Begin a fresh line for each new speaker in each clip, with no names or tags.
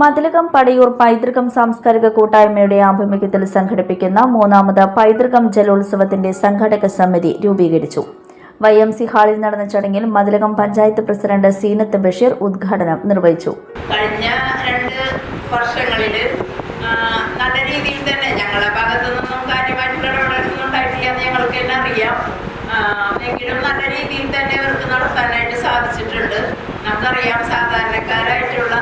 മതിലകം പടയൂർ പൈതൃകം സാംസ്കാരിക കൂട്ടായ്മയുടെ ആഭിമുഖ്യത്തിൽ സംഘടിപ്പിക്കുന്ന മൂന്നാമത് പൈതൃകം ജലോത്സവത്തിന്റെ സംഘടക സമിതി രൂപീകരിച്ചു. വൈ എം സി ഹാളിൽ നടന്ന ചടങ്ങിൽ മതിലകം പഞ്ചായത്ത് പ്രസിഡന്റ് സീനത്ത് ബഷീർ ഉദ്ഘാടനം നിർവഹിച്ചു.
കഴിഞ്ഞ രണ്ട് വർഷങ്ങളിൽ നല്ല രീതിയിൽ തന്നെ ഞങ്ങളുടെ ഭാഗത്തു നിന്നും കാര്യമായിട്ടുള്ള ഉണ്ടായിട്ടില്ല എന്ന് ഞങ്ങൾക്ക് തന്നെ അറിയാം. എങ്കിലും നല്ല രീതിയിൽ തന്നെ ഇവർക്ക് നടത്താനായിട്ട് സാധിച്ചിട്ടുണ്ട്. നമുക്കറിയാം സാധാരണക്കാരായിട്ടുള്ള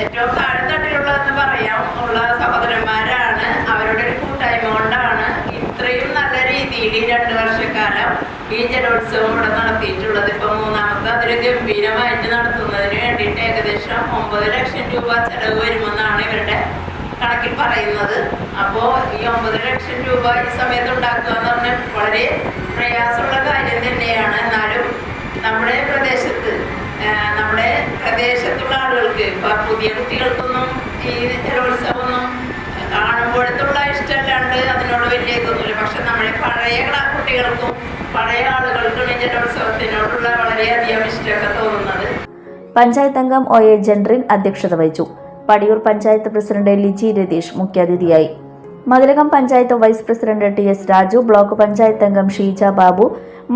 ഏറ്റവും ഏറ്റവും താഴെത്തട്ടിലുള്ളതെന്ന് പറയാം ഉള്ള സഹോദരന്മാരാണ്. അവരുടെ ഒരു കൂട്ടായ്മ കൊണ്ടാണ് ഇത്രയും നല്ല രീതിയിൽ രണ്ട് വർഷക്കാലം ഈ ജലോത്സവം ഇവിടെ നടത്തിയിട്ടുള്ളത്. ഇപ്പൊ മൂന്നാമത്തെ അതിൽ ഗംഭീരമായിട്ട് നടത്തുന്നതിന് വേണ്ടിയിട്ട് ഏകദേശം ഒമ്പത് ലക്ഷം രൂപ ചെലവ് വരുമെന്നാണ് ഇവരുടെ കണക്കിൽ പറയുന്നത്. അപ്പോൾ ഈ ഒമ്പത് ലക്ഷം രൂപ ഈ സമയത്ത് ഉണ്ടാക്കുക എന്ന് പറഞ്ഞാൽ വളരെ പ്രയാസമുള്ള കാര്യം തന്നെയാണ്. എന്നാലും നമ്മുടെ പ്രദേശത്ത് നമ്മുടെ പ്രദേശത്തുള്ള ആളുകൾക്ക് ഇപ്പൊ പുതിയ കുട്ടികൾക്കൊന്നും ഈ ജലോത്സവമൊന്നും കാണുമ്പോഴത്തുള്ള ഇഷ്ടമല്ലാണ്ട് അതിനോട് വലിയ ഇതൊന്നുമില്ല പക്ഷെ നമ്മുടെ പഴയ കുട്ടികൾക്കും പഴയ ആളുകൾക്കും ഈ ജലോത്സവത്തിനോടുള്ള വളരെയധികം ഇഷ്ടമൊക്കെ തോന്നുന്നത്.
പഞ്ചായത്ത് അംഗം ഒ എ ജൻറിൻ അധ്യക്ഷത വഹിച്ചു. പടിയൂർ പഞ്ചായത്ത് പ്രസിഡന്റ് ലിജി രതീഷ് മുഖ്യാതിഥിയായി. Mathilakam panchayat vice president T S Raju block panchayat അംഗം Sheeja Babu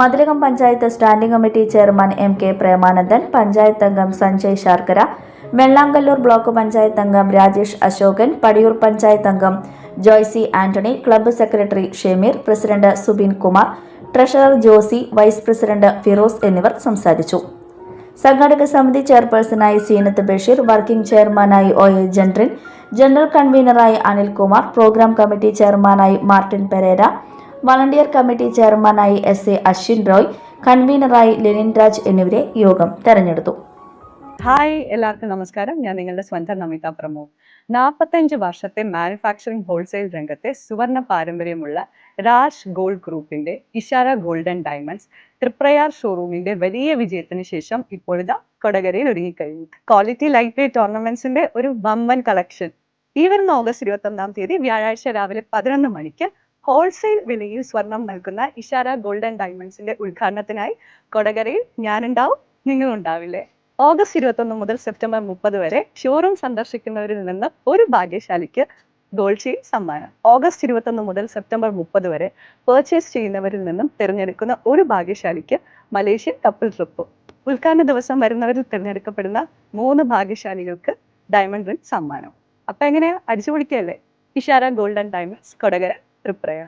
Mathilakam panchayat standing committee chairman M K Premanandan panchayat അംഗം സഞ്ജയ് ശാർക്കര വെള്ളാങ്കല്ലൂർ ബ്ലോക്ക് പഞ്ചായത്ത് അംഗം രാജേഷ് അശോകൻ പടിയൂർ പഞ്ചായത്ത് അംഗം Joycy Antony club secretary Shemeer president Subin Kumar treasurer Josy vice president Firoz എന്നിവർ സംസാരിച്ചു. സംഘാടക സമിതി ചെയർപേഴ്സണായി Seenath Basheer working ചെയർമാനായി ഒ എ ജൻറിൻ ജനറൽ കൺവീനറായി അനിൽകുമാർ പ്രോഗ്രാം കമ്മിറ്റി ചെയർമാനായി മാർട്ടിൻ പെരേര വളണ്ടിയർ കമ്മിറ്റി ചെയർമാനായി എസ് എ അശ്വിൻ റോയ് കൺവീനറായി ലെനിൻ രാജ് എന്നിവരെ യോഗം തെരഞ്ഞെടുത്തു.
ഹായ് എല്ലാവർക്കും നമസ്കാരം. ഞാൻ നിങ്ങളുടെ സ്വന്തം നമിത പ്രമോ. നാൽപ്പത്തഞ്ച് വർഷത്തെ മാനുഫാക്ചറിംഗ് ഹോൾസെയിൽ രംഗത്തെ സുവർണ പാരമ്പര്യമുള്ള രാജ് ഗോൾഡ് ഗ്രൂപ്പിന്റെ ഇഷാര ഗോൾഡൻ ഡയമണ്ട്സ് തൃപ്രയാർ ഷോറൂമിന്റെ വലിയ വിജയത്തിന് ശേഷം ഇപ്പോഴിതാ കൊടകരയിൽ ഒരുങ്ങിക്കഴിഞ്ഞു. ക്വാളിറ്റി ലൈറ്റ് വെയ്റ്റ് ഓർണമെന്റ്സിന്റെ ഒരു വമ്പൻ കളക്ഷൻ ഈ വരുന്ന ഓഗസ്റ്റ് ഇരുപത്തൊന്നാം തീയതി വ്യാഴാഴ്ച രാവിലെ പതിനൊന്ന് മണിക്ക് ഹോൾസെയിൽ വിലയിൽ സ്വർണം നൽകുന്ന ഇഷാര ഗോൾഡൻ ഡയമണ്ട്സിന്റെ ഉദ്ഘാടനത്തിനായി കൊടകരയിൽ ഞാനുണ്ടാവും നിങ്ങളുണ്ടാവില്ലേ ഓഗസ്റ്റ് ഇരുപത്തൊന്ന് മുതൽ സെപ്റ്റംബർ മുപ്പത് വരെ ഷോറൂം സന്ദർശിക്കുന്നവരിൽ നിന്ന് ഒരു ഭാഗ്യശാലിക്ക് ചെയിൻ സമ്മാനം. ഓഗസ്റ്റ് ഇരുപത്തൊന്ന് മുതൽ സെപ്റ്റംബർ മുപ്പത് വരെ പർച്ചേസ് ചെയ്യുന്നവരിൽ നിന്നും തിരഞ്ഞെടുക്കുന്ന ഒരു ഭാഗ്യശാലിക്ക് മലേഷ്യൻ കപ്പിൾ ട്രിപ്പ് ഉദ്ഘാടന ദിവസം വരുന്നവരിൽ തിരഞ്ഞെടുക്കപ്പെടുന്ന മൂന്ന് ഭാഗ്യശാലികൾക്ക് ഡയമണ്ട് റിംഗ് സമ്മാനം. അപ്പൊ എങ്ങനെയാ? അടിച്ചു പൊളിക്കല്ലേ ഇഷാര ഗോൾഡൻ ഡയമണ്ട്സ് കൊടകര തൃപ്രയ